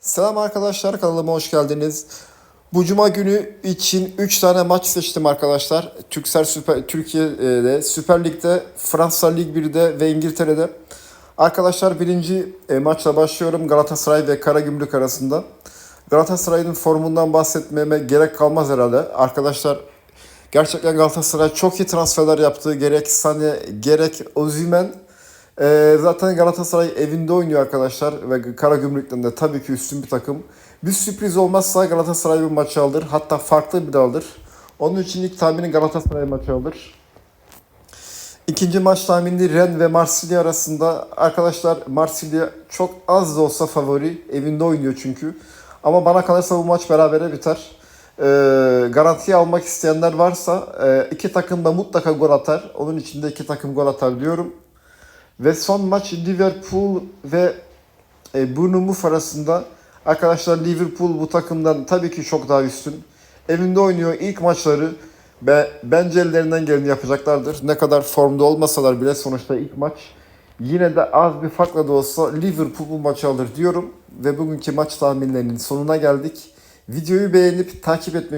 Selam arkadaşlar kanalıma hoş geldiniz. Bu cuma günü için 3 tane maç seçtim arkadaşlar. Türksel Süper Türkiye'de, Süper Lig'de, Fransa Lig 1'de ve İngiltere'de. Arkadaşlar birinci e, maçla başlıyorum Galatasaray ve Karagümrük arasında. Galatasaray'ın formundan bahsetmeme gerek kalmaz herhalde. Arkadaşlar gerçekten Galatasaray çok iyi transferler yaptı. Gerek Sane, gerek Ozymen. Ee, zaten Galatasaray evinde oynuyor arkadaşlar ve Karagümrük'ten de tabii ki üstün bir takım. Bir sürpriz olmazsa Galatasaray bir maçı alır. Hatta farklı bir de alır. Onun için ilk tahmini Galatasaray maçı alır. İkinci maç tahmini Ren ve Marsilya arasında. Arkadaşlar Marsilya çok az da olsa favori. Evinde oynuyor çünkü. Ama bana kalırsa bu maç berabere biter. Ee, garantiye almak isteyenler varsa e, iki takım da mutlaka gol atar. Onun için de iki takım gol atar diyorum. Ve son maç Liverpool ve e, Bournemouth arasında. Arkadaşlar Liverpool bu takımdan tabii ki çok daha üstün. Evinde oynuyor ilk maçları. Ve bence ellerinden geleni yapacaklardır. Ne kadar formda olmasalar bile sonuçta ilk maç. Yine de az bir farkla da olsa Liverpool bu maçı alır diyorum. Ve bugünkü maç tahminlerinin sonuna geldik. Videoyu beğenip takip etmeyi